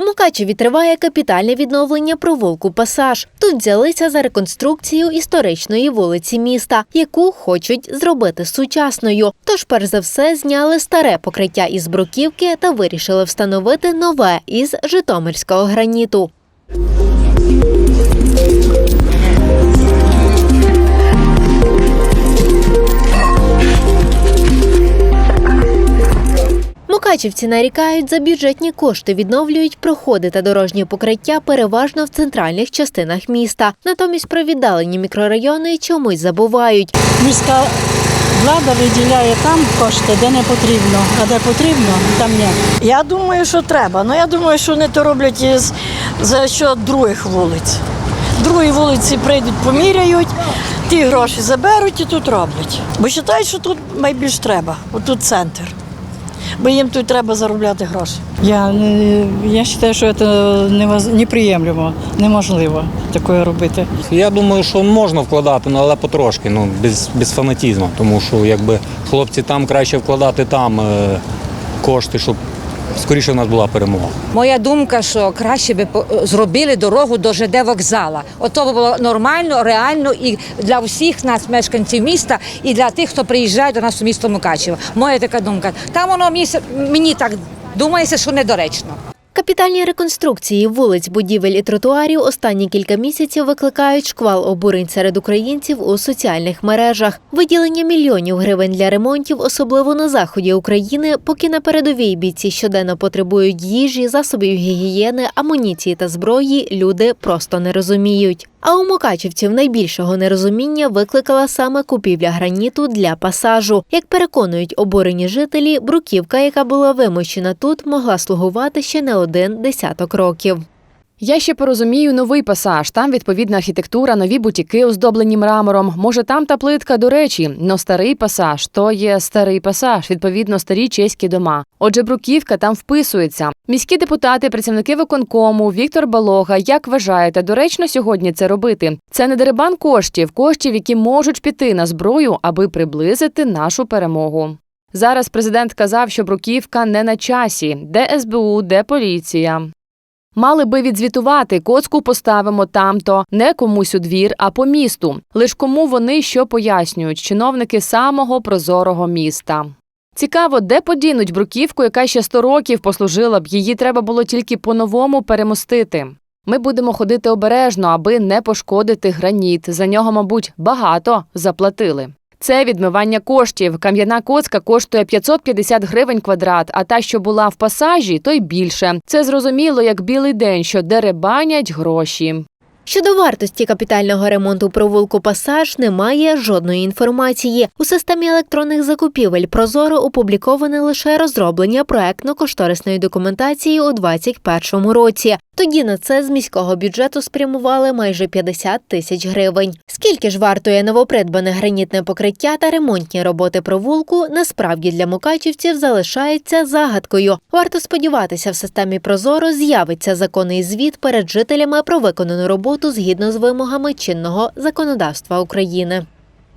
У Мукачеві триває капітальне відновлення провулку Пасаж. Тут взялися за реконструкцію історичної вулиці міста, яку хочуть зробити сучасною. Тож, перш за все, зняли старе покриття із бруківки та вирішили встановити нове із житомирського граніту. Мукачівці нарікають, за бюджетні кошти відновлюють проходи та дорожні покриття переважно в центральних частинах міста. Натомість про віддалені мікрорайони чомусь забувають. Міська влада виділяє там кошти, де не потрібно, а де потрібно, там ні. Я думаю, що треба. Ну я думаю, що вони то роблять із за що других вулиць. Другі вулиці прийдуть, поміряють, ті гроші заберуть і тут роблять. Бо вважають, що тут найбільш треба, отут центр. Бо їм тут треба заробляти гроші. Я, я вважаю, що це неприємливо, неприємлемо, неможливо таке робити. Я думаю, що можна вкладати, ну, але потрошки, ну без, без фанатізму. Тому що якби хлопці там краще вкладати там е, кошти, щоб скоріше в нас була перемога. Моя думка, що краще би зробили дорогу до ЖД вокзала. Ото було нормально, реально і для всіх нас, мешканців міста, і для тих, хто приїжджає до нас у місто Мукачево. Моя така думка. Там воно мені так думається, що недоречно. Капітальні реконструкції вулиць, будівель і тротуарів останні кілька місяців викликають шквал обурень серед українців у соціальних мережах. Виділення мільйонів гривень для ремонтів, особливо на заході України, поки на передовій бійці щоденно потребують їжі, засобів гігієни, амуніції та зброї, люди просто не розуміють. А у мукачівців найбільшого нерозуміння викликала саме купівля граніту для пасажу. Як переконують обурені жителі, бруківка, яка була вимощена тут, могла слугувати ще не один десяток років. Я ще порозумію новий пасаж. Там відповідна архітектура, нові бутіки, оздоблені мрамором. Може, там та плитка, до речі, но старий пасаж то є старий пасаж, відповідно, старі чеські дома. Отже, бруківка там вписується. Міські депутати, працівники виконкому, Віктор Балога. Як вважаєте, доречно сьогодні це робити? Це не дерибан коштів, коштів, які можуть піти на зброю, аби приблизити нашу перемогу. Зараз президент казав, що бруківка не на часі, де СБУ, де поліція. Мали би відзвітувати, коцку поставимо тамто, не комусь у двір, а по місту. Лиш кому вони що пояснюють, чиновники самого прозорого міста. Цікаво, де подінуть бруківку, яка ще 100 років послужила б, її треба було тільки по-новому перемостити. Ми будемо ходити обережно, аби не пошкодити граніт. За нього, мабуть, багато заплатили. Це відмивання коштів. Кам'яна коцка коштує 550 гривень квадрат, а та, що була в пасажі, то й більше. Це зрозуміло, як білий день, що деребанять гроші. Щодо вартості капітального ремонту провулку Пасаж немає жодної інформації. У системі електронних закупівель Прозоро опубліковане лише розроблення проектно-кошторисної документації у 2021 році. Тоді на це з міського бюджету спрямували майже 50 тисяч гривень. Скільки ж вартує новопридбане гранітне покриття та ремонтні роботи провулку, насправді для мукачівців залишається загадкою. Варто сподіватися, в системі Прозоро з'явиться законний звіт перед жителями про виконану роботу згідно з вимогами чинного законодавства України.